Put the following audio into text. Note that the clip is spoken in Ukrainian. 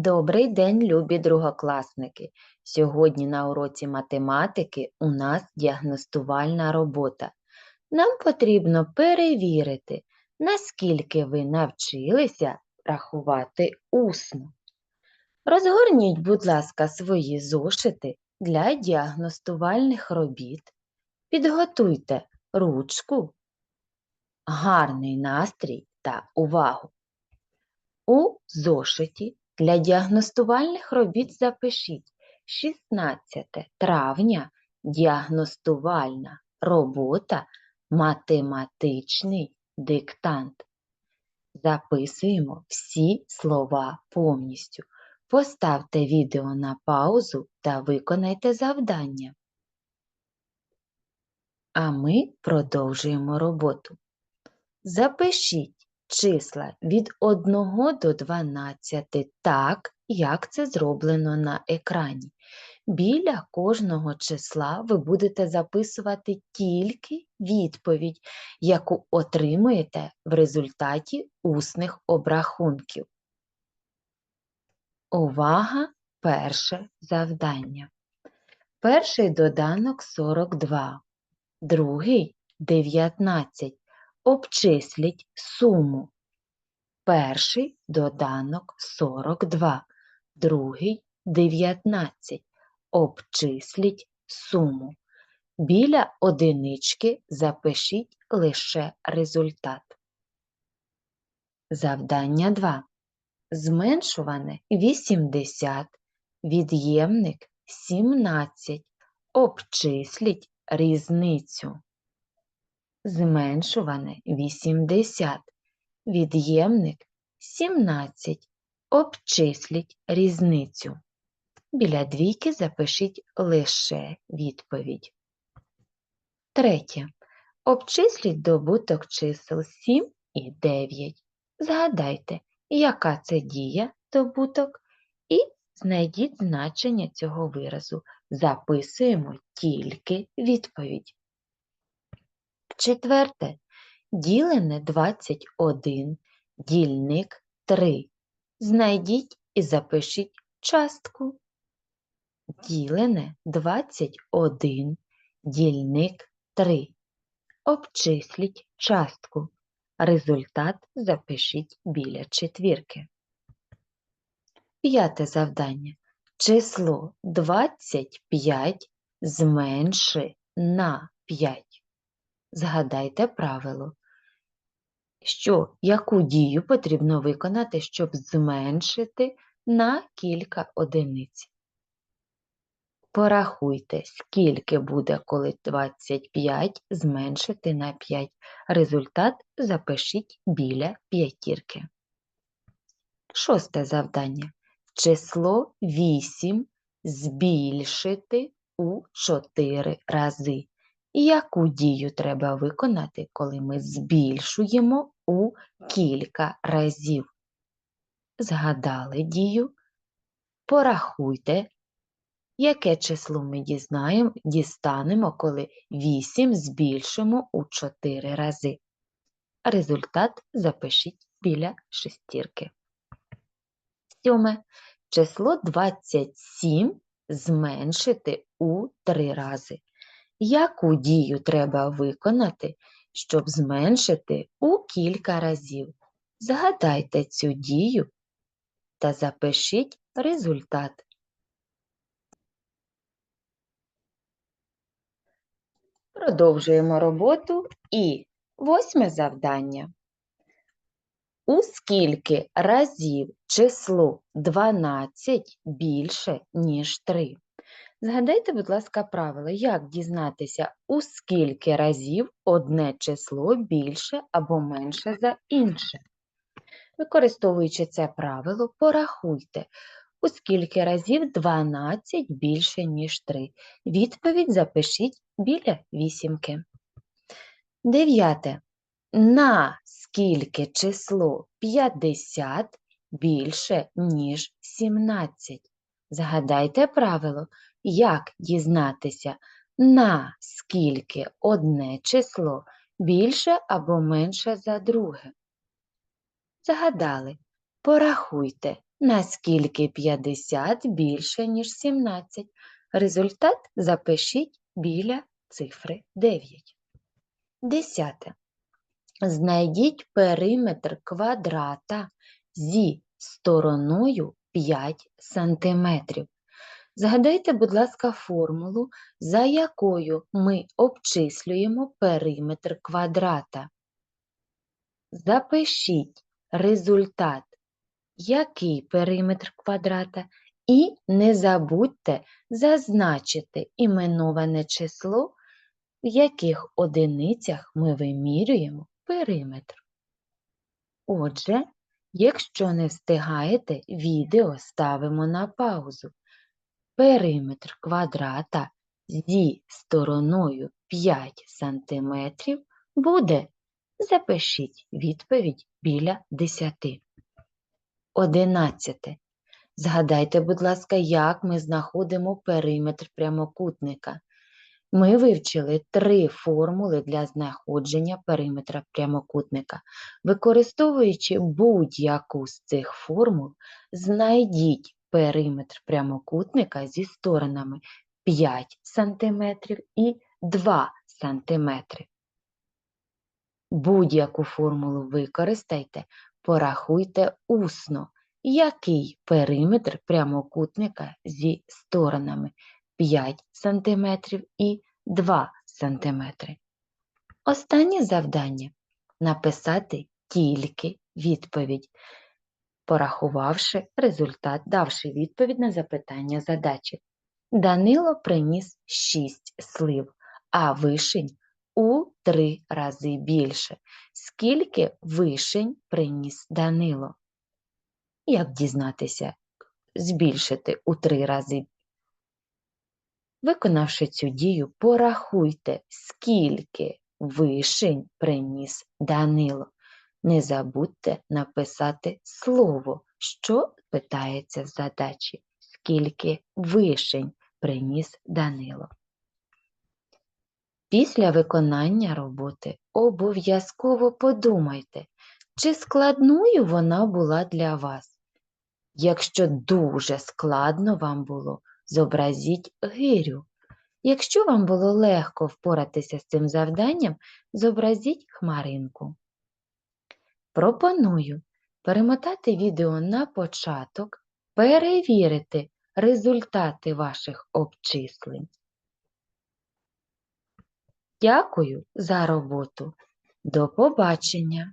Добрий день, любі другокласники! Сьогодні на уроці математики у нас діагностувальна робота. Нам потрібно перевірити, наскільки ви навчилися рахувати усно. Розгорніть, будь ласка, свої зошити для діагностувальних робіт. Підготуйте ручку, гарний настрій та увагу. У зошиті для діагностувальних робіт запишіть 16 травня діагностувальна робота математичний диктант. Записуємо всі слова повністю. Поставте відео на паузу та виконайте завдання. А ми продовжуємо роботу. Запишіть числа від 1 до 12 так, як це зроблено на екрані. Біля кожного числа ви будете записувати тільки відповідь, яку отримуєте в результаті усних обрахунків. Увага! Перше завдання. Перший доданок 42, другий 19. Обчисліть суму. Перший доданок 42, другий 19. Обчисліть суму. Біля одинички запишіть лише результат. Завдання 2. Зменшуване 80, від'ємник 17. Обчисліть різницю зменшуване 80, від'ємник 17. Обчисліть різницю. Біля двійки запишіть лише відповідь. Третє. Обчисліть добуток чисел 7 і 9. Згадайте, яка це дія добуток, і знайдіть значення цього виразу. Записуємо тільки відповідь. Четверте. Ділене 21, дільник 3. Знайдіть і запишіть частку. Ділене 21, дільник 3. Обчисліть частку. Результат запишіть біля четвірки. П'яте завдання. Число 25 зменши на 5. Згадайте правило, що яку дію потрібно виконати, щоб зменшити на кілька одиниць. Порахуйте, скільки буде, коли 25 зменшити на 5. Результат запишіть біля п'ятірки. Шосте завдання. Число 8 збільшити у 4 рази. Яку дію треба виконати, коли ми збільшуємо у кілька разів? Згадали дію? Порахуйте, яке число ми дізнаємо, дістанемо, коли 8 збільшимо у 4 рази. Результат запишіть біля шестірки. Сьоме. Число 27 зменшити у 3 рази. Яку дію треба виконати, щоб зменшити у кілька разів? Згадайте цю дію та запишіть результат. Продовжуємо роботу і восьме завдання. У скільки разів число 12 більше, ніж 3? Згадайте, будь ласка, правило, як дізнатися, у скільки разів одне число більше або менше за інше. Використовуючи це правило, порахуйте, у скільки разів 12 більше, ніж 3. Відповідь запишіть біля вісімки. Дев'яте. На скільки число 50 більше, ніж 17? Згадайте правило, як дізнатися, на скільки одне число більше або менше за друге. Загадали, порахуйте, Наскільки 50 більше, ніж 17? Результат запишіть біля цифри 9. Десяте. Знайдіть периметр квадрата зі стороною 5 см. Згадайте, будь ласка, формулу, за якою ми обчислюємо периметр квадрата. Запишіть результат, який периметр квадрата, і не забудьте зазначити іменоване число, в яких одиницях ми вимірюємо периметр. Отже, якщо не встигаєте, відео ставимо на паузу. Периметр квадрата зі стороною 5 см буде, запишіть відповідь біля 10. 11. Згадайте, будь ласка, як ми знаходимо периметр прямокутника. Ми вивчили три формули для знаходження периметра прямокутника. Використовуючи будь-яку з цих формул, знайдіть периметр прямокутника зі сторонами 5 см і 2 см. Будь-яку формулу використайте, порахуйте усно, який периметр прямокутника зі сторонами 5 см і 2 см. Останнє завдання написати тільки відповідь, порахувавши результат, давши відповідь на запитання задачі. Данило приніс 6 слив, а вишень у 3 рази більше. Скільки вишень приніс Данило? Як дізнатися, збільшити у 3 рази Виконавши цю дію, порахуйте, скільки вишень приніс Данило. Не забудьте написати слово, що питається в задачі, скільки вишень приніс Данило. Після виконання роботи обов'язково подумайте, чи складною вона була для вас. Якщо дуже складно вам було, зобразіть гирю. Якщо вам було легко впоратися з цим завданням, зобразіть хмаринку. Пропоную перемотати відео на початок, перевірити результати ваших обчислень. Дякую за роботу. До побачення!